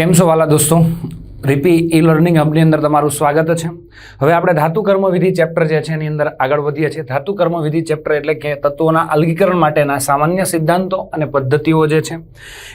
કેમ છો વાલા દોસ્તો? રીપી ઈ લર્નિંગ હબની અંદર તમારું સ્વાગત છે. હવે આપણે ધાતુ કર્મ વિધિ ચેપ્ટર જે છે એની અંદર આગળ વધીએ છીએ. ધાતુ કર્મ વિધિ ચેપ્ટર એટલે કે તત્વોના અલગીકરણ માટેના સામાન્ય સિદ્ધાંતો અને પદ્ધતિઓ જે છે,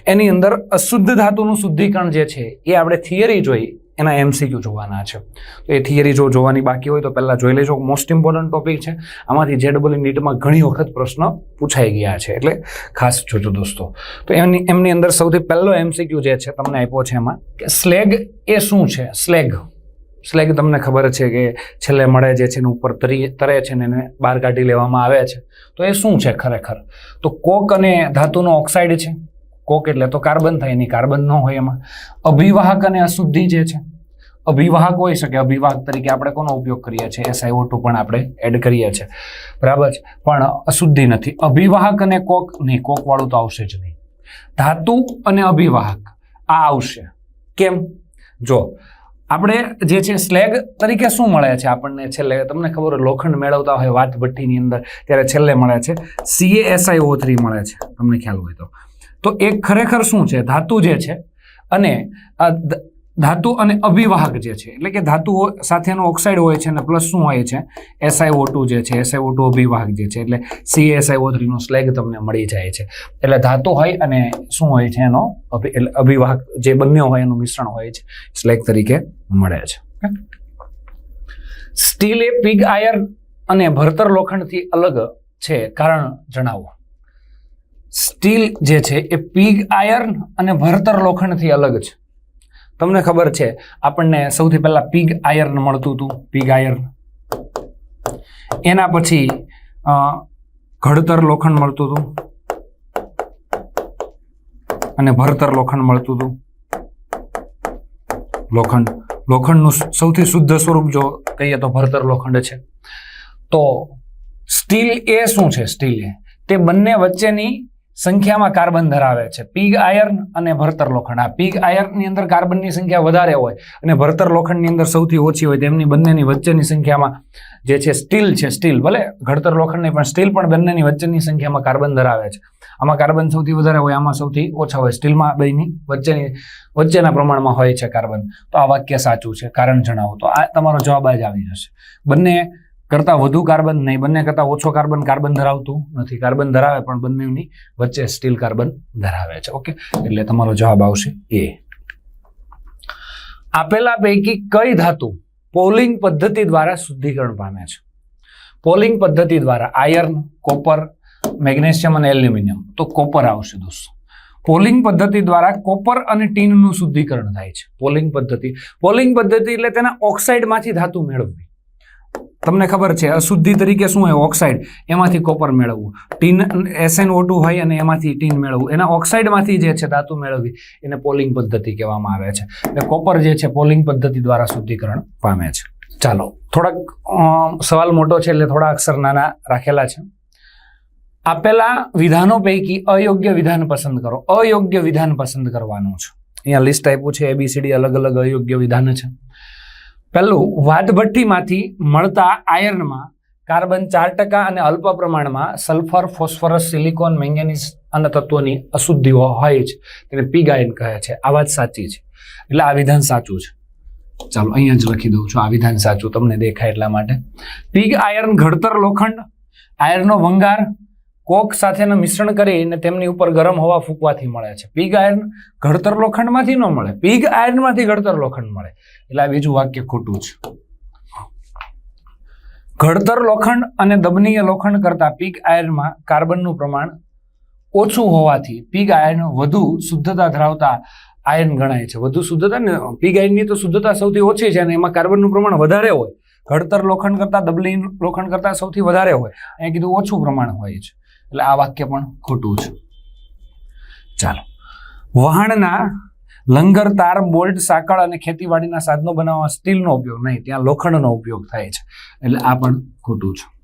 એની અંદર અશુદ્ધ ધાતુનું શુદ્ધિકરણ જે છે, એ આપણે થિયરી જોઈ. એના એમસીક્યુ જોવાના છે. તો એ થિયરી જો જોવાની બાકી હોય તો પહેલાં જોઈ લેજો. મોસ્ટ ઇમ્પોર્ટન્ટ ટોપિક છે, આમાંથી જે ડબલ નીટમાં ઘણી વખત પ્રશ્ન પૂછાઈ ગયા છે. એટલે ખાસ જોજો દોસ્તો. તો એમની એમની અંદર સૌથી પહેલો એમસીક્યુ જે છે, તમને આપ્યો છે એમાં કે સ્લેગ એ શું છે? સ્લેગ. સ્લેગ તમને ખબર છે કે છેલ્લે મળે જે છે એને ઉપર તરી, તરે છે ને એને બહાર કાઢી લેવામાં આવે છે. તો એ શું છે ખરેખર? તો કોક અને ધાતુનો ઓક્સાઇડ છે. કોક એટલે તો કાર્બન થાય, એની કાર્બન ન હોય એમાં. અભિવાહક અને અશુદ્ધિ જે છે, અભિવાહક હોઈ શકે, અભિવાહક તરીકે આપણે કોનો ઉપયોગ કરીએ છીએ? એસઆઈઓ ટુ પણ આપણે એડ કરીએ છીએ. બરાબર છે? પણ અશુદ્ધિ નથી. અભિવાહક અને કોક, નહીં, કોકવાળું તો આવશે જ નહીં. ધાતુ અને અભિવાહક, આ આવશે. કેમ? જો, આપણે જે છે સ્લેગ તરીકે શું મળે છે? આપણને છેલ્લે, તમને ખબર હોય, લોખંડ મેળવતા હોય વાત ભઠ્ઠીની અંદર, ત્યારે છેલ્લે મળે છે. સીએએસઆઈઓ થ્રી મળે છે. તમને ખ્યાલ હોય તો. તો એ ખરેખર શું છે? ધાતુ જે છે અને ધાતુ અને અભિવાહક જે છે, એટલે કે ધાતુઓ સાથેનો ઓક્સાઇડ હોય છે અને પ્લસ શું હોય છે? એસઆઈઓ ટુ જે છે એસઆઈઓ ટુ અભિવાહક જે છે, એટલે સી એસઆઈઓ થ્રીનો સ્લેગ તમને મળી જાય છે. એટલે ધાતુ હોય અને શું હોય છે એનો? અભિવાહક જે બંને હોય એનું મિશ્રણ હોય છે, સ્લેગ તરીકે મળે છે. સ્ટીલ એ પિગ આયર્ન અને ભરતર લોખંડથી અલગ છે કારણ જણાવો. સ્ટીલ જે છે એ પીગ આયર્ન અને ભરતર લોખંડથી અલગ છે. તમને ખબર છે, આપણને સૌથી પહેલા પીગ આયર્ન મળતું હતું. પીગ આયર્ન એના પછી ઘડતર લોખંડ મળતું હતું. અને ભરતર લોખંડ મળતું હતું. લોખંડ. લોખંડનું સૌથી શુદ્ધ સ્વરૂપ જો કહીએ તો ભરતર લોખંડ છે. તો સ્ટીલ એ શું છે? સ્ટીલ એ. તે બંને વચ્ચેની સંખ્યામાં કાર્બન ધરાવે છે. પીગ આયર્ન અને ભરતર લોખંડ. આ પીગ આયર્નની અંદર કાર્બનની સંખ્યા વધારે હોય અને ભરતર લોખંડની અંદર સૌથી ઓછી હોય તેમની બંનેની વચ્ચેની સંખ્યામાં જે છે સ્ટીલ છે, સ્ટીલ ભલે ઘડતર લોખંડ નહીં પણ સ્ટીલ પણ બંનેની વચ્ચેની સંખ્યામાં કાર્બન ધરાવે છે. આમાં કાર્બન સૌથી વધારે હોય, આમાં સૌથી ઓછા હોય સ્ટીલમાં બેની વચ્ચેની, વચ્ચેના પ્રમાણમાં હોય છે કાર્બન. તો આ વાક્ય સાચું છે, કારણ જણાવો. તો આ તમારો જવાબ જ આવી જશે. બંને કરતાં વધુ કાર્બન નહીં, બંને કરતાં ઓછો કાર્બન કાર્બન ધરાવતું નથી. કાર્બન ધરાવે પણ બંનેની વચ્ચે સ્ટીલ કાર્બન ધરાવે છે. ઓકે? એટલે તમારો જવાબ આવશે એ. આપેલા પૈકી કઈ ધાતુ પોલિંગ પદ્ધતિ દ્વારા શુદ્ધિકરણ પામે છે? પોલિંગ પદ્ધતિ દ્વારા આયર્ન, કોપર, મેગ્નેશિયમ અને એલ્યુમિનિયમ. તો કોપર આવશે દોસ્તો. પોલિંગ પદ્ધતિ દ્વારા કોપર અને ટીનનું શુદ્ધિકરણ થાય છે. પોલિંગ પદ્ધતિ. પોલિંગ પદ્ધતિ એટલે તેના ઓક્સાઇડમાંથી ધાતુ મેળવવી. તમને ખબર છે, અશુદ્ધિ તરીકે શું હોય? ઓક્સાઇડ. એમાંથી કોપર મેળવવું. ટીન એસએન ઓટુ હોય અને એમાંથી ટીન મેળવવું. એના ઓક્સાઇડમાંથી જે છે ધાતુ મેળવવી, એને પોલિંગ પદ્ધતિ કહેવામાં આવે છે. એટલે કોપર જે છે, પોલિંગ પદ્ધતિ દ્વારા શુદ્ધિકરણ પામે છે. ચાલો, થોડાક સવાલ મોટો છે એટલે થોડા અક્ષર નાના રાખેલા છે. આપેલા વિધાનો પૈકી અયોગ્ય વિધાન પસંદ કરો. અયોગ્ય વિધાન પસંદ કરવાનું છે. અહીંયા લિસ્ટ આપ્યું છે એબીસીડી અલગ અલગ અયોગ્ય વિધાન છે. પહેલું, વાદભઠ્ઠીમાંથી મળતા આયર્નમાં કાર્બન ચાર ટકા અને અલ્પ પ્રમાણમાં સલ્ફર, ફોસ્ફરસ, સિલિકોન, મેંગેનીઝ અને તત્વોની અશુદ્ધિઓ હોય છે તેને પીગ આયન કહે છે. આ વાત સાચી છે. એટલે આ વિધાન સાચું છે. ચાલો, અહીંયા જ લખી દઉં છું. આ વિધાન સાચું તમને દેખાય એટલા માટે. પીગ આયર્ન ઘડતર લોખંડ આયર્નનો ભંગાર કોક સાથેનું મિશ્રણ કરીને તેમની ઉપર ગરમ હવા ફૂંકવાથી મળે છે. પીગ આયર્ન ઘડતર લોખંડમાંથી ન મળે. પીગ આયર્નમાંથી ઘડતર લોખંડ મળે. એટલે આ બીજું વાક્ય ખોટું છે. ઘડતર લોખંડ અને દબનીય લોખંડ કરતાં પીગ આયર્નમાં કાર્બનનું પ્રમાણ ઓછું હોવાથી પીગ આયર્ન વધુ શુદ્ધતા ધરાવતા આયર્ન ગણાય છે. વધુ શુદ્ધતા ને, પીગ આયર્નની તો શુદ્ધતા સૌથી ઓછી છે અને એમાં કાર્બનનું પ્રમાણ વધારે હોય. ઘડતર લોખંડ કરતાં દબલી લોખંડ કરતાં સૌથી વધારે હોય. અહીંયા કીધું ઓછું પ્રમાણ હોય છે. એટલે આ વાક્ય પણ ખોટું છે. ચાલો. વહાણના લંગર, તાર, બોલ્ટ, સાંકળ અને ખેતીવાડીના સાધનો બનાવવા સ્ટીલનો ઉપયોગ નહીં, ત્યાં લોખંડનો ઉપયોગ થાય છે. એટલે આ પણ ખોટું છે.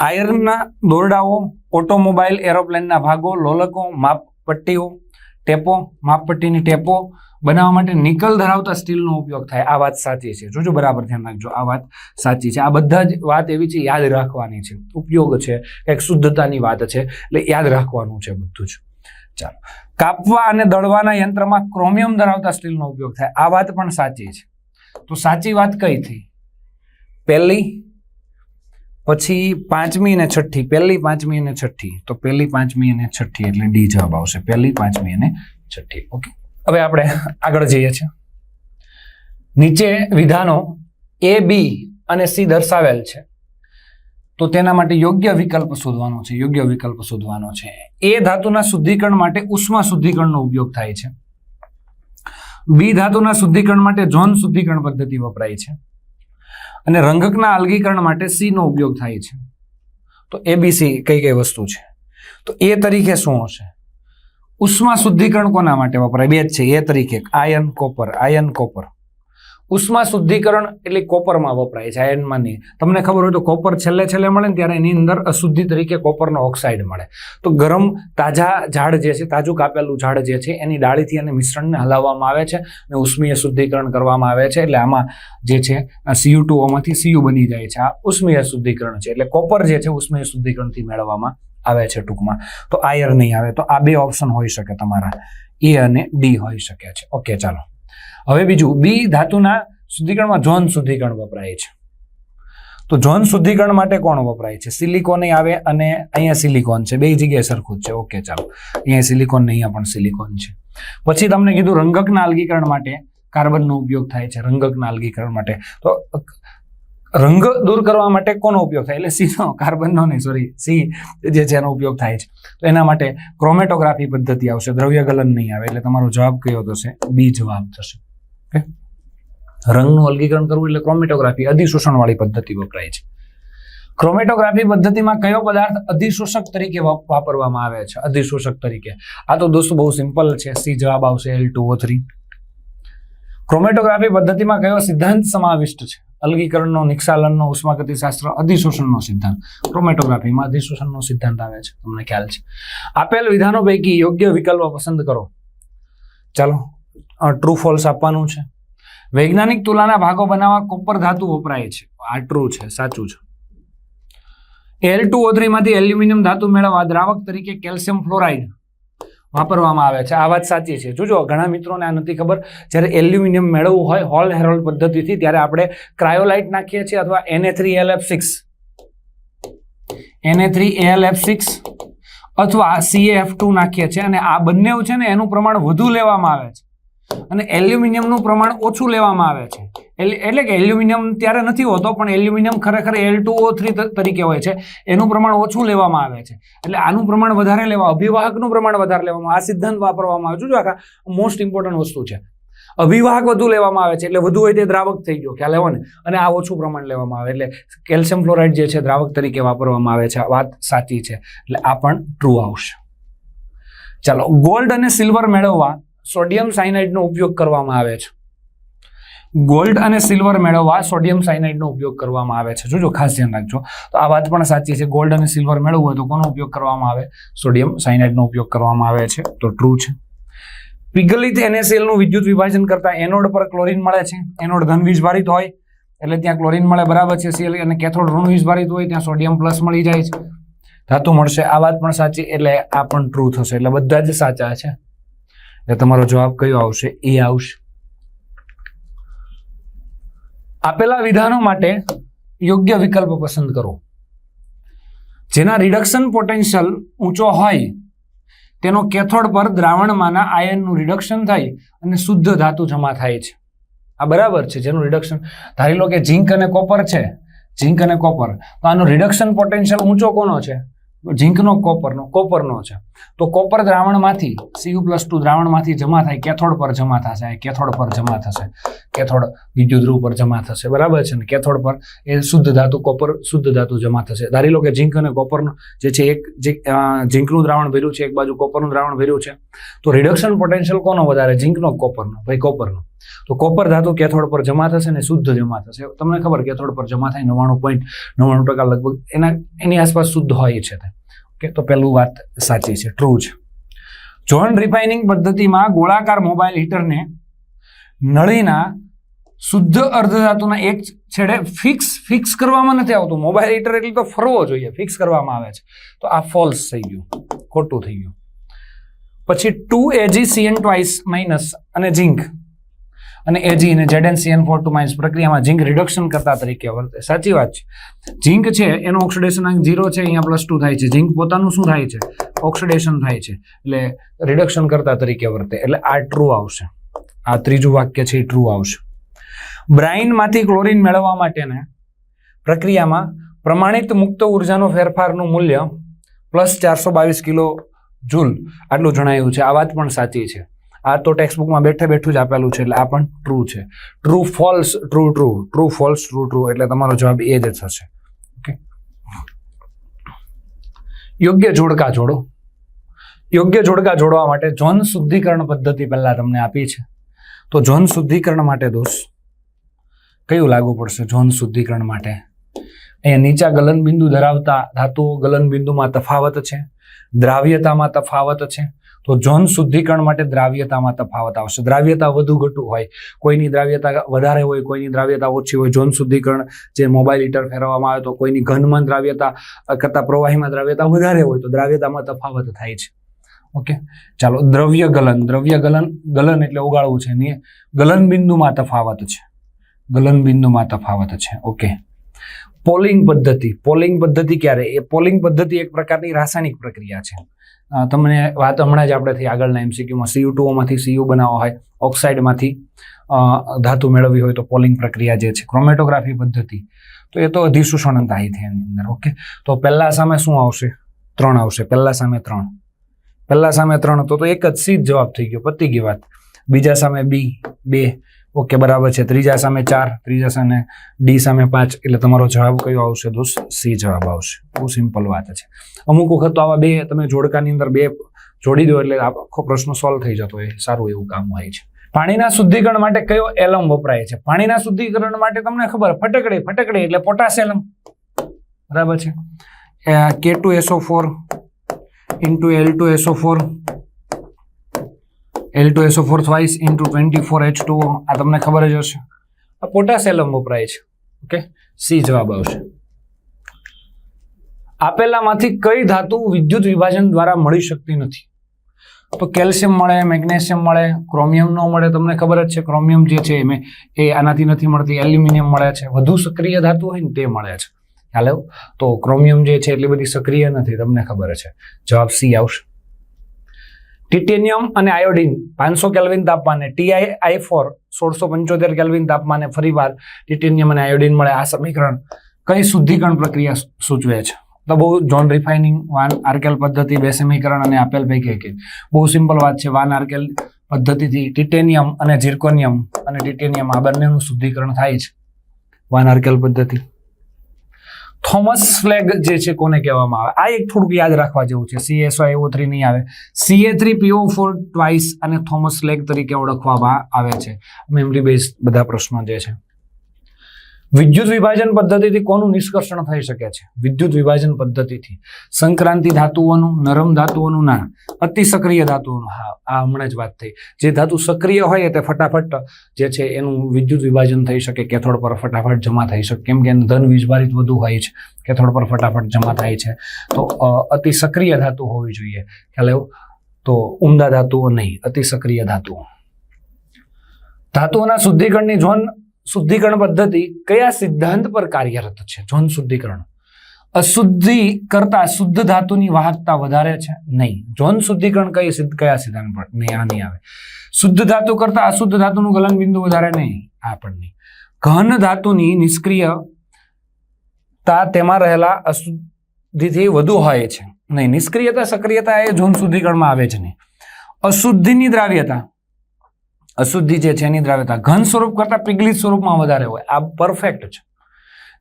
આયર્નના દોરડાઓ, ઓટોમોબાઈલ, એરોપ્લેનના ભાગો, લોલકો, માપપટ્ટીઓ ટેપો, માપપટ્ટીની ટેપો બનાવવા માટે નિકલ ધરાવતા સ્ટીલનો ઉપયોગ થાય. આ વાત સાચી છે. જોજો બરાબર ધ્યાન રાખજો. આ વાત સાચી છે. આ બધા જ વાત એવી છે, યાદ રાખવાની છે. ઉપયોગ છે. કંઈક શુદ્ધતાની વાત છે. એટલે યાદ રાખવાનું છે બધું જ. ચાલો. કાપવા અને દળવાના યંત્રમાં ક્રોમિયમ ધરાવતા સ્ટીલનો ઉપયોગ થાય. આ વાત પણ સાચી છે. તો સાચી વાત કઈ થઈ? પહેલી પછી પાંચમી અને છઠ્ઠી. પહેલી પાંચમી અને છઠ્ઠી. તો પહેલી પાંચમી અને છઠ્ઠી એટલે ડી જવાબ આવશે. પહેલી પાંચમી અને છઠ્ઠી. ઓકે? હવે આપણે આગળ જઈએ છીએ. નીચે વિધાનો એ, બી અને સી દર્શાવેલ છે. તો તેના માટે યોગ્ય વિકલ્પ શોધવાનો છે. યોગ્ય વિકલ્પ શોધવાનો છે. એ ધાતુના શુદ્ધિકરણ માટે ઉષ્મા શુદ્ધિકરણનો ઉપયોગ થાય છે. બી ધાતુના શુદ્ધિકરણ માટે ઝોન શુદ્ધિકરણ પદ્ધતિ વપરાય છે. અને રંગકના અલગીકરણ માટે સીનો ઉપયોગ થાય છે. તો એબીસી કઈ કઈ વસ્તુ છે? તો એ તરીકે શું હશે? ઉષ્મા શુદ્ધિકરણ કોના માટે વપરાય? બે જ છે. એ તરીકે આયન કોપર આયન કોપર ઉષ્મા શુદ્ધિકરણ એટલે કોપરમાં વપરાય છે આયનમાં નહીં. તમને ખબર હોય તો કોપર છેલ્લે છેલ્લે મળે ને ત્યારે એની અંદર અશુદ્ધિ તરીકે કોપરનો ઓક્સાઇડ મળે. તો ગરમ તાજા ઝાડ જે છે, તાજું કાપેલું ઝાડ જે છે, એની ડાળીથી અને મિશ્રણને હલાવવામાં આવે છે અને ઉષ્મીય શુદ્ધિકરણ કરવામાં આવે છે. એટલે આમાં જે છે સીયુ ટુઓમાંથી સીયુ બની જાય છે. આ ઉષ્મીય શુદ્ધિકરણ છે. એટલે કોપર જે છે, ઉષ્મીય શુદ્ધિકરણથી મેળવવામાં આવે છે ટૂંકમાં. તો આયર નહીં આવે. તો આ બે ઓપ્શન હોઈ શકે તમારા. એ અને ડી હોઈ શકે છે. ઓકે ચાલો. હવે બીજું, બી ધાતુના શુદ્ધિકરણમાં ઝોન શુદ્ધિકરણ વપરાય છે. તો ઝોન શુદ્ધિકરણ માટે કોણ વપરાય છે? સિલિકોન આવે અને અહીંયા સિલિકોન છે. બે જગ્યાએ સરખું જ છે. ઓકે, ચાલો. અહીંયા સિલિકોન ને અહીંયા પણ સિલિકોન છે. પછી તમને કીધું રંગકના અલગીકરણ માટે કાર્બનનો ઉપયોગ થાય છે. રંગકના અલગીકરણ માટે. તો રંગ દૂર કરવા માટે કોનો ઉપયોગ થાય? એટલે સીનો કાર્બનનો નહીં, સોરી. સી જે છે એનો ઉપયોગ થાય છે. તો એના માટે ક્રોમેટોગ્રાફી પદ્ધતિ આવશે. દ્રવ્યગલન નહીં આવે. એટલે તમારો જવાબ કયો થશે? બી જવાબ થશે. ઓકે રંગનું અલગીકરણ કરવું એટલે ક્રોમેટોગ્રાફી અધિશોષણવાળી પદ્ધતિ વપરાય છે. ક્રોમેટોગ્રાફી પદ્ધતિમાં કયો પદાર્થ અધિશોષક તરીકે વાપરવામાં આવે છે? અધિશોષક તરીકે. આ તો દોસ્તો બહુ સિમ્પલ છે. સી જવાબ આવશે L two, O three. Chromatography પદ્ધતિમાં કયો સિદ્ધાંત સમાવિષ્ટ છે? અલગીકરણનો, નિક્ષાલનનો, ઉષ્માગતિશાસ્ત્ર, અધિશોષણનો સિદ્ધાંત. ક્રોમેટોગ્રાફીમાં અધિશોષણનો સિદ્ધાંત આવે છે. તમને ખ્યાલ છે. આપેલ વિધાનો પૈકી યોગ્ય વિકલ્પ પસંદ કરો. ચાલો ટ્રુ ફોલ્સ આપવાનું છે. વૈજ્ઞાનિક તુલાના ભાગો બનાવવા કોપર ધાતુ વપરાય છે. આ ટ્રુ છે, સાચું છે. એલ ટુ માંથી એલ્યુમિનિયમ ધાતુ મેળવવા દ્રાવક તરીકે કેલ્શિયમ ફ્લોરાઇડ વાપરવામાં આવે છે. આ વાત સાચી છે. જોજો, ઘણા મિત્રોને આ નથી ખબર. જ્યારે એલ્યુમિનિયમ મેળવવું હોય, હોલ હેરોલ પદ્ધતિથી, ત્યારે આપણે ક્રાયોલાઇટ નાખીએ છીએ અથવા એને થ્રી એલ એફ સિક્સ એને થ્રી એલ એફ સિક્સ અથવા સીએફ ટુ નાખીએ છીએ. અને આ બંને છે ને, એનું પ્રમાણ વધુ લેવામાં આવે છે. અને એલ્યુમિનિયમનું પ્રમાણ ઓછું લેવામાં આવે છે. એટલે કે એલ્યુમિનિયમ ત્યારે નથી હોતો, પણ એલ્યુમિનિયમ ખરેખર એલ ટુ ઓ થ્રી તરીકે હોય છે. એનું પ્રમાણ ઓછું લેવામાં આવે છે. એટલે આનું પ્રમાણ વધારે લેવા, અભિવાહકનું પ્રમાણ વધારે લેવામાં આ સિદ્ધાંત વાપરવામાં આવે છે. જો આખા મોસ્ટ ઇમ્પોર્ટન્ટ વસ્તુ છે. અભિવાહક વધુ લેવામાં આવે છે. એટલે વધુ હોય તે દ્રાવક થઈ ગયો. ખ્યાલ આવ્યો ને? અને આ ઓછું પ્રમાણ લેવામાં આવે. એટલે કેલ્શિયમ ફ્લોરાઇડ જે છે, દ્રાવક તરીકે વાપરવામાં આવે છે. વાત સાચી છે. એટલે આ પણ ટ્રુ આવશે. ચાલો ગોલ્ડ અને સિલ્વર મેળવવા સોડિયમ સાયનાઇડનો ઉપયોગ કરવામાં આવે છે. ગોલ્ડ અને સિલ્વર મેળવવા સોડિયમ સાયનાઇડનો ઉપયોગ કરવામાં આવે છે. જોજો, ખાસ ધ્યાન રાખજો. તો આ વાત પણ સાચી છે. ગોલ્ડ અને સિલ્વર મેળવવું હોય તો કોનો ઉપયોગ કરવામાં આવે? સોડિયમ સાયનાઇડનો ઉપયોગ કરવામાં આવે છે. તો ટ્રુ છે. પિગલિત એનએસએલનું વિદ્યુત વિભાજન કરતા એનોડ પર ક્લોરીન મળે છે. એનોડ ધન વીજભારિત હોય, એટલે ત્યાં ક્લોરીન મળે બરાબર છે. સીએલ અને કેથોડ ઋણ વીજભારિત હોય, ત્યાં સોડિયમ પ્લસ મળી જાય છે. ધાતુ મળશે. આ વાત પણ સાચી, એટલે આ પણ ટ્રુ થશે. એટલે બધા જ સાચા છે. એટલે તમારો જવાબ કયો આવશે? એ આવશે. આપેલા વિધાનો માટે યોગ્ય વિકલ્પ પસંદ કરો. જેના રિડક્શન પોટેન્શિયલ ઊંચો હોય, તેનો કેથોડ પર દ્રાવણમાંના આયનનું રિડક્શન થાય અને શુદ્ધ ધાતુ જમા થાય છે. આ બરાબર છે, જેનું રિડક્શન ધારી લો કે ઝીંક અને કોપર છે. ઝીંક અને કોપર તો આનું રિડક્શન પોટેન્શિયલ ઊંચો કોનો છે? ઝીંકનો, કોપરનો કોપરનો છે. તો કોપર દ્રાવણમાંથી સીયુ પ્લસ ટુ દ્રાવણમાંથી જમા થાય, કેથોડ પર જમા થશે કેથોડ પર જમા થશે, કેથોડ વિદ્યુત ધ્રુવ પર જમા થશે, બરાબર છે ને? કેથોડ પર એ શુદ્ધ ધાતુ, કોપર શુદ્ધ ધાતુ જમા થશે. ધારી લો કે ઝીંક અને કોપરનો જે છે, એક જે ઝીંકનું દ્રાવણ ભર્યું છે, એક બાજુ કોપરનું દ્રાવણ ભર્યું છે. તો રિડક્શન પોટેન્શિયલ કોનો વધારે? ઝીંકનો, કોપરનો? ભાઈ, કોપરનો. તો કોપર ધાતુ કેથોડ પર જમા થશે અને શુદ્ધ જમા થશે. તમને ખબર કેથોડ પર જમા થાય નવ્વાણું પોઈન્ટ નવ્વાણું ટકા લગભગ એના, એની આસપાસ શુદ્ધ હોય છે તે. ઓકે, તો પહેલું વાત સાચી છે ટ્રુ છે. જોન રિફાઇનિંગ પદ્ધતિમાં ગોળાકાર મોબાઈલ હીટરને નળીના શુદ્ધ અર્ધધાતુના એક છેડે ફિક્સ ફિક્સ કરવામાં નથી આવતું. મોબાઈલ હીટર એટલે તો ફરવો જોઈએ ફિક્સ કરવામાં આવે છે. તો આ ફોલ્સ થઈ ગયું, ખોટું થઈ ગયું. પછી two AG CN twice minus અને ઝીંક અને એજી અને Z C N four two minus પ્રક્રિયામાં ઝીંક રિડક્શન કરતા તરીકે વર્તે. સાચી વાત છે. ઝીંક છે, એનો ઓક્સિડેશન અંક ઝીરો છે, અહીંયા પ્લસ ટુ થાય છે. ઝીંક પોતાનું શું થાય છે? ઓક્સિડેશન થાય છે. એટલે રિડક્શન કરતા તરીકે વર્તે. એટલે આ ટ્રુ આવશે. આ ત્રીજું વાક્ય છે, એ ટ્રુ આવશે. બ્રાઇનમાંથી ક્લોરીન મેળવવા માટેને પ્રક્રિયામાં પ્રમાણિત મુક્ત ઉર્જાનો ફેરફારનું મૂલ્ય પ્લસ ચારસો બાવીસ કિલો જૂલ. આટલું જણાયું છે. આ વાત પણ સાચી છે. આ તો ટેક્સ્ટબુકમાં બેઠે બેઠું જ આપેલું છે, એટલે આ પણ ટ્રુ છે. True false true true true false true true એટલે તમારો જવાબ એ જ થશે. ઓકે યોગ્ય જોડકા જોડો. યોગ્ય જોડકા જોડવા માટે જોન શુદ્ધિકરણ પદ્ધતિ પહેલા તમને આપી છે. તો જોન શુદ્ધિકરણ માટે દોષ કયું લાગુ પડશે જોન શુદ્ધિકરણ માટે? અહીંયા નીચા ગલનબિંદુ ધરાવતા ધાતુઓ ગલનબિંદુમાં તફાવત છે. દ્રાવ્યતામાં તફાવત છે. તો જોન શુદ્ધિકરણ માટે દ્રાવ્યતામાં તફાવત આવશે. દ્રાવ્યતા વધુ ઘટું હોય, કોઈની દ્રાવ્યતા વધારે હોય, કોઈની દ્રાવ્યતા ઓછી હોય, જોન શુદ્ધિકરણ જે મોબાઈલ હીટર ફેરવવામાં આવે તો કોઈની ઘનમાં દ્રાવ્યતા કરતાં પ્રવાહીમાં દ્રાવ્યતા વધારે હોય તો દ્રાવ્યતામાં તફાવત થાય છે. ઓકે? ચાલો, દ્રવ્ય ગલન. દ્રવ્ય ગલન ગલન એટલે ઓગાળવું છે ને ગલન બિંદુમાં તફાવત છે. ગલન બિંદુમાં તફાવત છે. ઓકે? પોલિંગ પદ્ધતિ. પોલિંગ પદ્ધતિ ક્યારે? એ પોલિંગ પદ્ધતિ એક પ્રકારની રાસાયણિક પ્રક્રિયા છે. તમને વાત હમણાં જ આપણેથી આગળના એમસીક્યુમાં સીયુ ટુઓમાંથી સીયુ બનાવવા હોય, ઓક્સાઇડમાંથી ધાતુ મેળવવી હોય તો પોલિંગ પ્રક્રિયા જે છે, ક્રોમેટોગ્રાફી પદ્ધતિ. તો એ તો અધિશોષણ થાય છે એની અંદર, ઓકે? તો પહેલા સામે શું આવશે? ત્રણ આવશે. પહેલા સામે ત્રણ. પહેલા સામે ત્રણ તો તો એક જ સી જવાબ થઈ ગયો, પતી ગઈ વાત. બીજા સામે બી, બે. ઓકે, બરાબર છે. ત્રીજા સામે ચાર, ત્રીજા સામે ડી સામે પાંચ, એટલે તમારો જવાબ કયો આવશે દોસ્ત? સી જવાબ આવશે. બહુ સિમ્પલ વાત છે. અમુક વખત તો આવા બે, તમે જોડકાની અંદર બે જોડી દો એટલે આખો પ્રશ્ન સોલ્વ થઈ જતો હોય. સારું એવું કામ હોય છે. પાણીના શુદ્ધિકરણ માટે કયો એલમ વપરાય છે? પાણીના શુદ્ધિકરણ માટે તમને ખબર, ફટકડી ફટકડી એટલે પોટાશ એલમ. બરાબર છે? K two S O four into L two S O four L two S O four twice into twenty four H two આ તમને ખબર જ હશે. આ પોટાશ એલમ વપરાય છે. ઓકે સી જવાબ આવશે. આપેલામાંથી કઈ ધાતુ વિદ્યુત વિભાજન દ્વારા મળી શકતી નથી? તો કેલ્શિયમ મળે, મેગ્નેશિયમ મળે, ક્રોમિયમ ન મળે, તમને ખબર જ છે. ક્રોમિયમ જે છે એમે, એ આનાથી નથી મળતી. એલ્યુમિનિયમ મળે છે. વધુ સક્રિય ધાતુ હોય ને તે મળે છે. ખ્યાલ તો ક્રોમિયમ જે છે એટલી બધી સક્રિય નથી, તમને ખબર છે. જવાબ સી આવશે. ટિટેનિયમ અને આયોડિન પાંચસો કેલ્વિન તાપમાને ટીઆઈ આઈ ફોર સોળસો પંચોતેર કેલ્વિન તાપમાને ફરીવાર ટિટેનિયમ અને આયોડિન મળે. આ સમીકરણ કઈ શુદ્ધિકરણ પ્રક્રિયા સૂચવે છે? તો બહુ જોન રિફાઇનિંગ વાન આર્કેલ પદ્ધતિ બે સમીકરણ અને આપેલ પૈકી કે બહુ સિમ્પલ વાત છે. વાન આર્કેલ પદ્ધતિથી ટિટેનિયમ અને ઝિર્કોનિયમ અને ટિટેનિયમ આ બંનેનું શુદ્ધિકરણ થાય છે. વાન આર્કેલ પદ્ધતિ. થોમસ સ્લેગ જે છે કોને કહેવામાં આવે? આ એક થોડુંક યાદ રાખવા જેવું છે. સીએસઓ ઓ થ્રી નહીં આવે. CA three PO four twice અને થોમસ સ્લેગ તરીકે ઓળખવામાં આવે છે. મેમરી બેઝ બધા પ્રશ્નો જે છે. વિદ્યુત વિભાજન પદ્ધતિથી કોનું નિષ્કર્ષણ થઈ શકે છે? વિદ્યુત વિભાજન પદ્ધતિથી. સંક્રાંતિ ધાતુઓનું, નરમ ધાતુઓનું ના, અતિ સક્રિય ધાતુઓનું. હા, આ હમણાં જ વાત થઈ. જે ધાતુ સક્રિય હોય તે ફટાફટ જે છે એનું વિદ્યુત વિભાજન થઈ શકે, કેથોડ પર ફટાફટ જમા થઈ શકે. કેમ કે એનું ધન વીજભારિત વધુ હોય છે, કેથોડ પર ફટાફટ જમા થાય છે. તો અતિ સક્રિય ધાતુ હોવી જોઈએ. ખ્યાલ આવ્યો? તો ઉમદા ધાતુઓ નહીં, અતિ સક્રિય ધાતુઓ. ધાતુઓના શુદ્ધિકરણની ઝોન શુદ્ધિકરણ પદ્ધતિ કયા સિદ્ધાંત પર કાર્યરત છે? ઝોન શુદ્ધિકરણ, અશુદ્ધિ કરતા શુદ્ધ ધાતુની વાહકતા વધારે છે? નહીં. ઝોન શુદ્ધિકરણ કઈ કયા સિદ્ધાંત પર? નહીં, આ નહીં આવે. શુદ્ધ ધાતુ કરતા અશુદ્ધ ધાતુનું ગલન બિંદુ વધારે નહીં. આ પણ નહીં. ઘન ધાતુની નિષ્ક્રિયતા તેમાં રહેલા અશુદ્ધિથી વધુ હોય છે. નહીં, નિષ્ક્રિયતા, સક્રિયતા એ ઝોન શુદ્ધિકરણમાં આવે છે નહીં. અશુદ્ધિની દ્રાવ્યતા. અશુદ્ધિ જે છે એની દ્રાવ્યતા ઘન સ્વરૂપ કરતાં પીગલિત સ્વરૂપમાં વધારે હોય. આ પરફેક્ટ છે.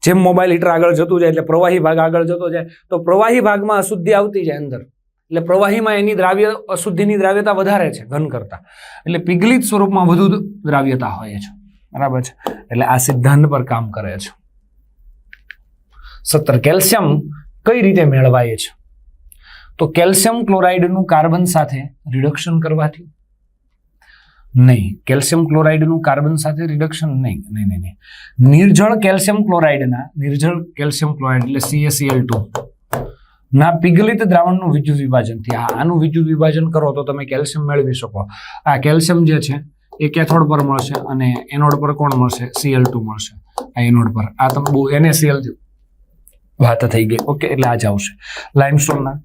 જેમ મોબાઈલ હીટર આગળ જતું જાય એટલે પ્રવાહી ભાગ આગળ જતો જાય, તો પ્રવાહી ભાગમાં અશુદ્ધિ આવતી જાય અંદર. એટલે પ્રવાહીમાં એની દ્રાવ્ય, અશુદ્ધિની દ્રાવ્યતા વધારે છે ઘન કરતાં. એટલે પીગલિત સ્વરૂપમાં વધુ દ્રાવ્યતા હોય છે. બરાબર છે? એટલે આ સિદ્ધાંત પર કામ કરે છે. સત્તર કેલ્શિયમ કઈ રીતે મેળવાય છે? તો કેલ્શિયમ ક્લોરાઇડનું કાર્બન સાથે રિડક્શન કરવાથી નહીં. કેલ્શિયમ ક્લોરાઇડનું કાર્બન સાથે રિડક્શન નહીં. નહીં નહીં નહીં. નિર્જળ કેલ્શિયમ ક્લોરાઇડના, નિર્જળ કેલ્શિયમ ક્લોરાઇડ એટલે સીએસીએલ ટુ ના પિઘલિત દ્રાવણનું વિદ્યુત વિભાજનથી આ આનું વિદ્યુત વિભાજન કરો તો તમે કેલ્શિયમ મેળવી શકો. આ કેલ્શિયમ જે છે, એ કેથોડ પર મળશે અને એનોડ પર કોણ મળશે? સીએલ ટુ મળશે. આ એનોડ પર. આ તમે બહુ એનએસીએલ વાત થઈ ગઈ. ઓકે, એટલે આ જ આવશે. લાઇમસ્ટોનના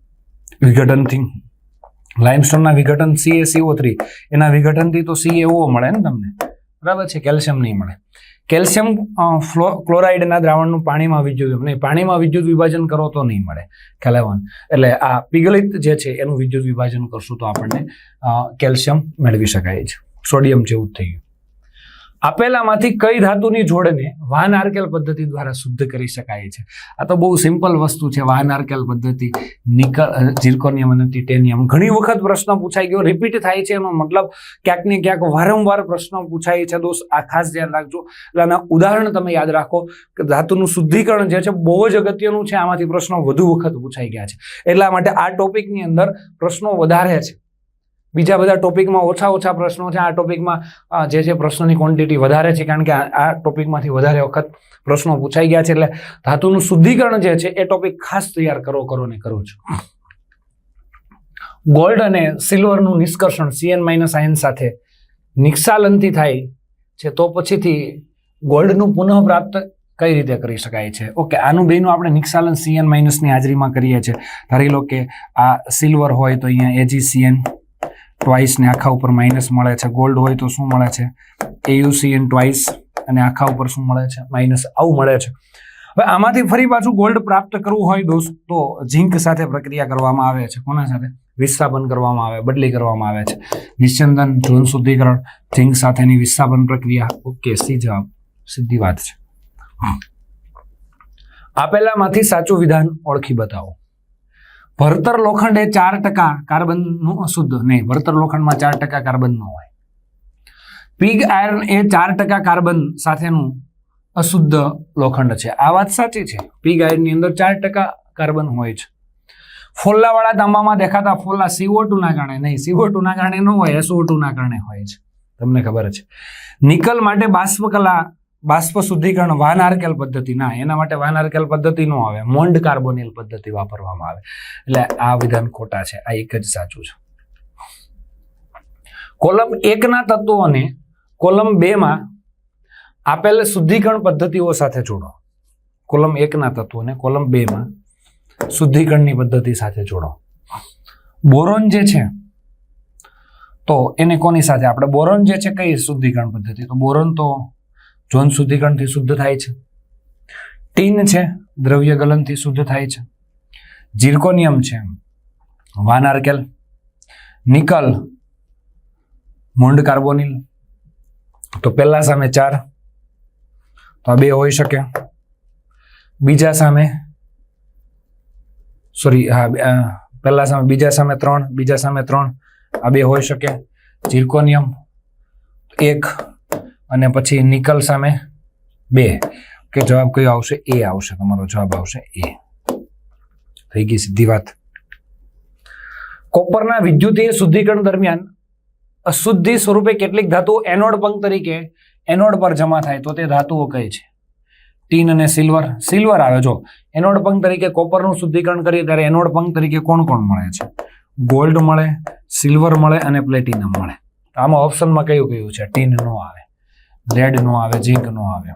વિઘટનથી લાઇમસ્ટોનના વિઘટન CaCO3 થ્રી એના વિઘટનથી તો CaO મળે ને તમને. બરાબર છે? કેલ્શિયમ નહીં મળે. કેલ્શિયમ ફ્લો ક્લોરાઇડના દ્રાવણનું પાણીમાં વિદ્યુત નહીં, પાણીમાં વિદ્યુત વિભાજન કરો તો નહીં મળે. ખ્યાલ એટલે આ પિગલિત જે છે, એનું વિદ્યુત વિભાજન કરશું તો આપણને કેલ્શિયમ મેળવી શકાય છે. સોડિયમ જેવું જ થઈ ગયું. આપેલામાંથી કઈ ધાતુની જોડને વાન આર્કેલ પદ્ધતિ દ્વારા શુદ્ધ કરી શકાય છે? આ તો બહુ સિમ્પલ વસ્તુ છે, વાન આર્કેલ પદ્ધતિ. નિકલ ઝિર્કોનિયમ અને ટિટેનિયમ. ઘણી વખત પ્રશ્ન પૂછાઈ ગયો રિપીટ થાય છે એનો મતલબ ક્યાંક ને ક્યાંક વારંવાર પ્રશ્ન પૂછાય છે દોસ્ત. આ ખાસ ધ્યાન રાખજો. એટલે આના ઉદાહરણ તમે યાદ રાખો કે ધાતુનું શુદ્ધિકરણ જે છે બહુ જ અગત્યનું છે. આમાંથી પ્રશ્નો વધુ વખત પૂછાઈ ગયા છે. એટલા માટે આ ટોપિકની અંદર પ્રશ્નો વધારે છે. બીજા બધા ટોપિકમાં ઓછા ઓછા પ્રશ્નો છે. આ ટોપિકમાં જે છે પ્રશ્નોની ક્વોન્ટિટી વધારે છે, કારણ કે આ ટોપિકમાંથી વધારે વખત પ્રશ્નો પૂછાઈ ગયા છે. એટલે ધાતુનું શુદ્ધિકરણ જે છે, એ ટોપિક ખાસ તૈયાર કરો કરો ને કરો છો. ગોલ્ડ અને સિલ્વરનું નિષ્કર્ષણ સીએન માઇનસ આયન સાથે નિક્ષાલનથી થાય છે, તો પછીથી ગોલ્ડનું પુનઃપ્રાપ્ત કઈ રીતે કરી શકાય છે? ઓકે, આનું બેનું આપણે નિક્ષાલન સીએન માઇનસની હાજરીમાં કરીએ છીએ. ધારી લો કે આ સિલ્વર હોય તો અહીંયા એજીસીએન ટ્વાઇસ ને આખા ઉપર માઇનસ મળે છે. ગોલ્ડ હોય તો શું મળે છે? એયુસીએન ટ્વાઇસ અને આખા ઉપર શું મળે છે? માઇનસ આવું મળે છે. હવે આમાંથી ફરી પાછું ગોલ્ડ પ્રાપ્ત કરવું હોય દોસ્ત તો ઝીંક સાથે પ્રક્રિયા કરવામાં આવે છે. કોના સાથે? વિસ્થાપન કરવામાં આવે, બદલી કરવામાં આવે છે. નિશ્ચંદન જૂન શુદ્ધિકરણ ઝીંક સાથેની વિસ્થાપન પ્રક્રિયા. ઓકે સી જવાબ. સીધી વાત છે. આપેલામાંથી સાચું વિધાન ઓળખી બતાવો. ભરતર લોખંડ એ ચાર ટકા કાર્બનનું અશુદ્ધ. નહીં, ભરતર લોખંડમાં ચાર ટકા કાર્બન ન હોય. પીગ આયર્ન એ ચાર ટકા કાર્બન સાથેનું અશુદ્ધ લોખંડ છે. આ વાત સાચી છે. પીગ આયર્નની અંદર ચાર ટકા કાર્બન હોય છે. ફોલ્લાવાળા તાંબામાં દેખાતા ફોલ્લા સીઓ ના કારણે, નહીં સીઓ ના કારણે ન હોય એસઓ ના કારણે હોય છે. તમને ખબર છે. નિકલ માટે બાષ્પકલા બાષ્પ શુદ્ધિકરણ વાન આર્કેલ પદ્ધતિ ના, એના માટે વાન આર્કેલ પદ્ધતિ નો આવે મોન્ડ કાર્બોનિલ પદ્ધતિ વાપરવામાં આવે. એટલે આ વિધાન ખોટા છે, આ એક જ સાચું છે. કોલમ એકના તત્વોને, કોલમ બે માં આપેલ શુદ્ધિકરણ પદ્ધતિઓ સાથે જોડો. કોલમ એકના તત્વોને, કોલમ બે માં શુદ્ધિકરણની પદ્ધતિ સાથે જોડો. બોરોન જે છે, તો એને કોની સાથે? આપણે બોરોન જે છે, કઈ શુદ્ધિકરણ પદ્ધતિ? તો બોરોન તો જોન શુદ્ધિકરણથી શુદ્ધ થાય છે. ટીન છે, દ્રવ્ય ગલનથી શુદ્ધ થાય છે. ઝિર્કોનિયમ છે વાનાર્કેલ નિકલ મોન્ડ કાર્બોનિલ. તો પહેલા સામે ચાર, તો આ બે હોઈ શકે. બીજા સામે સોરી હા પહેલા સામે, બીજા સામે ત્રણ, બીજા સામે ત્રણ, આ બે હોઈ શકે. ઝિર્કોનિયમ એક અને પછી નિકલ સામે બે. કે જવાબ કયો આવશે? એ આવશે, તમારો જવાબ આવશે એ. થઈ ગઈ સીધી વાત. કોપરના વિદ્યુતીય શુદ્ધિકરણ દરમિયાન અશુદ્ધિ સ્વરૂપે કેટલીક ધાતુઓ એનોડ પંખ તરીકે એનોડ પર જમા થાય, તો તે ધાતુઓ કઈ છે. ટીન અને સિલ્વર. સિલ્વર આવે, જો. એનોડ પંખ તરીકે કોપરનું શુદ્ધિકરણ કરીએ, ત્યારે એનોડ પંખ તરીકે કોણ કોણ મળે છે? ગોલ્ડ મળે, સિલ્વર મળે અને પ્લેટિનમ મળે. આમાં ઓપ્શનમાં કયું કયું છે? ટીન નો આવે. લેડ નો આવે ઝીંક નો આવે.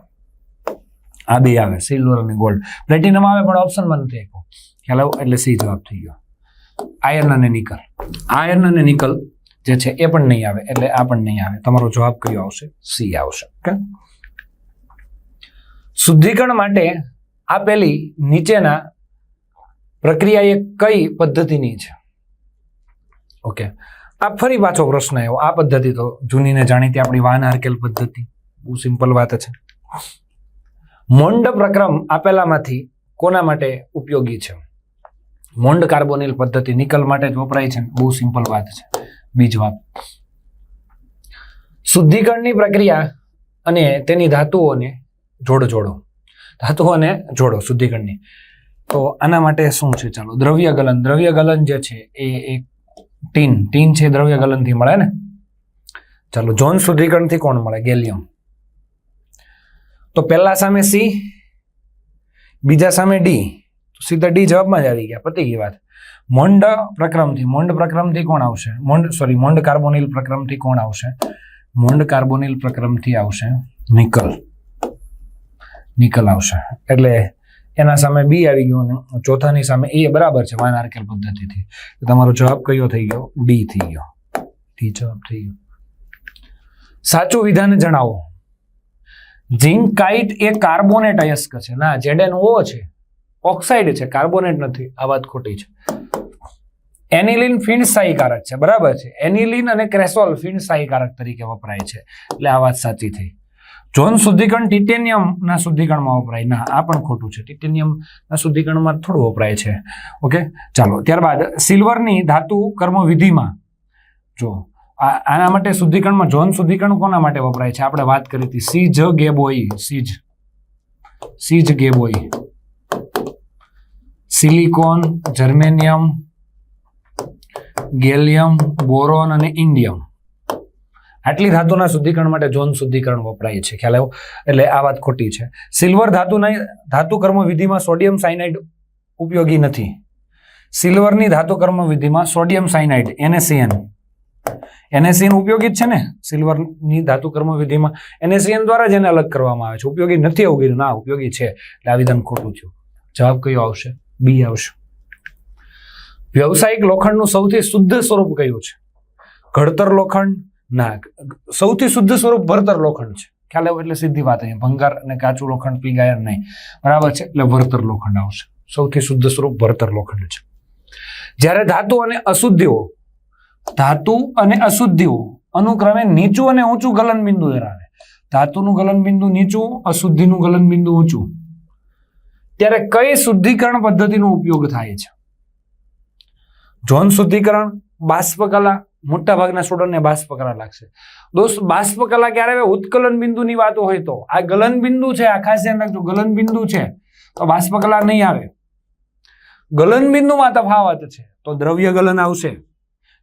આ બે આવે સિલ્વર અને ગોલ્ડ પ્લેટિનમ આવે, પણ ઓપ્શનમાં નથી આપ્યો. ખ્યાલ આવો? એટલે સી જવાબ થઈ ગયો. આયર્ન અને નિકલ આયર્ન અને નિકલ જે છે, એ પણ નહીં આવે, એટલે આ પણ નહીં આવે. તમારો જવાબ કયો આવશે? સી આવશે. ઓકે? શુદ્ધિકરણ માટે આપેલી નીચેના પ્રક્રિયા એ કઈ પદ્ધતિની છે? ઓકે. આ ફરી પાછો પ્રશ્ન આવ્યો. આ પદ્ધતિ તો જૂની ને જાણીતી આપણી વાન હારકેલ પદ્ધતિ. બહુ સિમ્પલ વાત છે. મોન્ડ પ્રક્રમ આપેલામાંથી કોના માટે ઉપયોગી છે? મોંડ કાર્બોનિલ પદ્ધતિ નિકલ માટે જ વપરાય છે. બહુ સિમ્પલ વાત છે. બીજ વાત. શુદ્ધિકરણની પ્રક્રિયા અને તેની ધાતુઓને જોડ જોડો. ધાતુઓને જોડો શુદ્ધિકરણની. તો આના માટે શું છે? ચાલો, દ્રવ્ય ગલન. દ્રવ્ય ગલન જે છે એ એક ટીન. ટીન છે દ્રવ્ય ગલનથી મળે ને? ચાલો, જોન શુદ્ધિકરણથી કોણ મળે? ગેલિયમ. તો પહેલા સામે સી બીજા સામે ડી સીધા ડી જવાબમાં જ આવી ગયા, પતી ગઈ વાત. મોંડ પ્રક્રમથી મોંડ પ્રક્રમથી કોણ આવશે? મોંડ સોરી મોંડ કાર્બોનિલ પ્રક્રમથી કોણ આવશે? મોંડ કાર્બોનિલ પ્રક્રમથી આવશે નિકલ. નિકલ આવશે. એટલે એના સામે બી આવી ગયું અને ચોથાની સામે એ બરાબર છે વાન આર્કેલ પદ્ધતિથી. તમારો જવાબ કયો થઈ ગયો? ડી થઈ ગયો. ડી જવાબ થઈ ગયો. સાચું વિધાન જણાવો. ઝિંકાઇટ એ કાર્બોનેટ અયસ્ક છે. ના જેડેન ઓ છે. ઓક્સાઇડ છે. કાર્બોનેટ નથી. આ વાત ખોટી છે. એનિલિન ફીણ સ્થાયીકારક છે. બરાબર છે. એનિલિન અને ક્રેસોલ ફીણ સ્થાયીકારક તરીકે વપરાય છે. એટલે આ વાત સાચી થઈ. જોન શુદ્ધિકરણ ટિટેનિયમના શુદ્ધિકરણમાં વપરાય. ના, આ પણ ખોટું છે. ટિટેનિયમના શુદ્ધિકરણમાં થોડું વપરાય છે. ઓકે? ચાલો, ત્યારબાદ, સિલ્વરની ધાતુ કર્મવિધિમાં. જો આના માટે શુદ્ધિકરણમાં જોન શુદ્ધિકરણ કોના માટે વપરાય છે? આપણે વાત કરી હતી. સીજ ગેબોઈ સીજ. સીજ ગેબોઈ સિલિકોન, જર્મેનિયમ, ગેલિયમ, બોરોન અને ઇન્ડિયમ. આટલી ધાતુના શુદ્ધિકરણ માટે જોન શુદ્ધિકરણ વપરાય છે. ખ્યાલ આવ્યો? એટલે આ વાત ખોટી છે. સિલ્વર ધાતુના ધાતુ કર્મ વિધિમાં સોડિયમ સાયનાઇડ ઉપયોગી નથી. સિલ્વરની ધાતુ કર્મ સોડિયમ સાયનાઇડ એનએસીએન એનએસીએન ઉપયોગી જ છે ને? સિલ્વરની ધાતુ કર્મ વિધિમાં દ્વારા જ એને અલગ કરવામાં આવે છે. ઉપયોગી નથી એવું કીધું. ના, ઉપયોગી છે. એટલે આ ખોટું થયું. જવાબ કયો આવશે? બી આવશે. વ્યવસાયિક લોખંડનું સૌથી શુદ્ધ સ્વરૂપ કયું છે? ઘડતર લોખંડ? ના, સૌથી શુદ્ધ સ્વરૂપ ભરતર લોખંડ છે. ખ્યાલ આવ્યો એટલે સીધી વાત અહીંયા. ભંગાર અને કાચું લોખંડ, પીગાયર નહીં. બરાબર છે? એટલે ભરતર લોખંડ આવશે. સૌથી શુદ્ધ સ્વરૂપ ભરતર લોખંડ છે. જ્યારે ધાતુ અને અશુદ્ધિઓ ધાતુ અને અશુદ્ધિઓ. અનુક્રમે નીચું અને ઊંચું ગલન બિંદુ ધરાવે. ધાતુનું ગલન બિંદુ નીચું, અશુદ્ધિનું ગલન બિંદુ ઊંચું. ત્યારે કઈ શુદ્ધિકરણ પદ્ધતિનો ઉપયોગ થાય છે? જોન શુદ્ધિકરણ, બાષ્પકલા. મોટા ભાગના સ્ટુડન્ટને બાષ્પકલા લાગશે. દોસ્ત, બાષ્પકલા ક્યારે ઉત્કલન બિંદુની વાતો હોય તો. આ ગલન બિંદુ છે, આ ખાસ ધ્યાન રાખજો. ગલન બિંદુ છે, તો બાષ્પકલા નહીં આવે. ગલન બિંદુમાં તફાવત છે, તો દ્રવ્ય ગલન આવશે.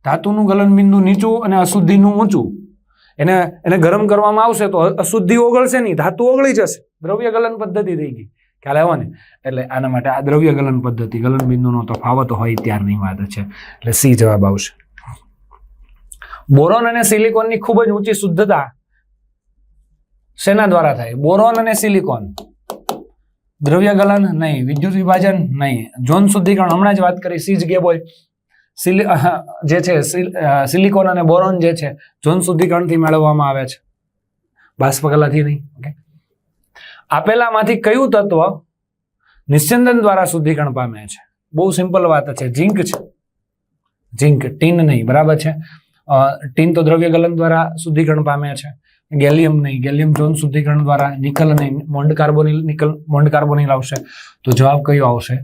ધાતુનું ગલનબિંદુ નીચું અને અશુદ્ધિનું ઊંચું. એને એને ગરમ કરવામાં આવશે તો અશુદ્ધિ ઓગળશે નહીં, ધાતુ ઓગળી જશે. દ્રવ્ય ગલન પદ્ધતિ થઈ ગઈ. ખ્યાલ આવ્યો ને? એટલે આના માટે આ દ્રવ્ય ગલન પદ્ધતિ, ગલન બિંદુનો તફાવત હોય ત્યારની વાત છે. એટલે સી જવાબ આવશે. બોરોન અને સિલિકોનની ખૂબ જ ઊંચી શુદ્ધતા શેના દ્વારા થાય? બોરોન અને સિલિકોન. દ્રવ્ય ગલન નહીં, વિદ્યુત વિભાજન નહીં. જોન શુદ્ધિકરણ હમણાં જ વાત કરી સીજ ગેબોય. સિલિ જે છે, સિલ- સિલિકોન અને બોરોન જે છે, જોન શુદ્ધિકરણથી મેળવવામાં આવે છે. બાષ્પકલાથી નહીં, ઓકે. આપેલામાંથી કયું તત્વ નિસ્યંદન દ્વારા શુદ્ધિકરણ પામે છે? બહુ સિમ્પલ વાત છે. ઝીંક છે. ઝીંક, ટીન નહીં, બરાબર છે? ટીન તો દ્રવ્ય ગલન દ્વારા શુદ્ધિકરણ પામે છે. ગેલિયમ નહીં, ગેલિયમ જોન શુદ્ધિકરણ દ્વારા નિકલ નહીં Mond carbonyl, nickel Mond carbonyl આવશે. તો જવાબ કયો આવશે?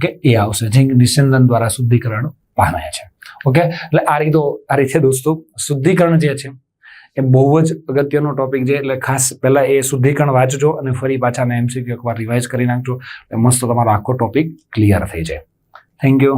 કે એ આવશે. ઝીંક નિસ્યંદન દ્વારા શુદ્ધિકરણ પામે છે. ઓકે એટલે આ રીતો આ રીતે દોસ્તો. શુદ્ધિકરણ જે છે, એ બહુ જ અગત્યનો ટોપિક છે. એટલે ખાસ પહેલાં એ શુદ્ધિકરણ વાંચજો અને ફરી પાછા એમસીક્યુ એકવાર રિવાઇઝ કરી નાખજો. એટલે મસ્ત તમારો આખો ટોપિક ક્લિયર થઈ જાય. Thank you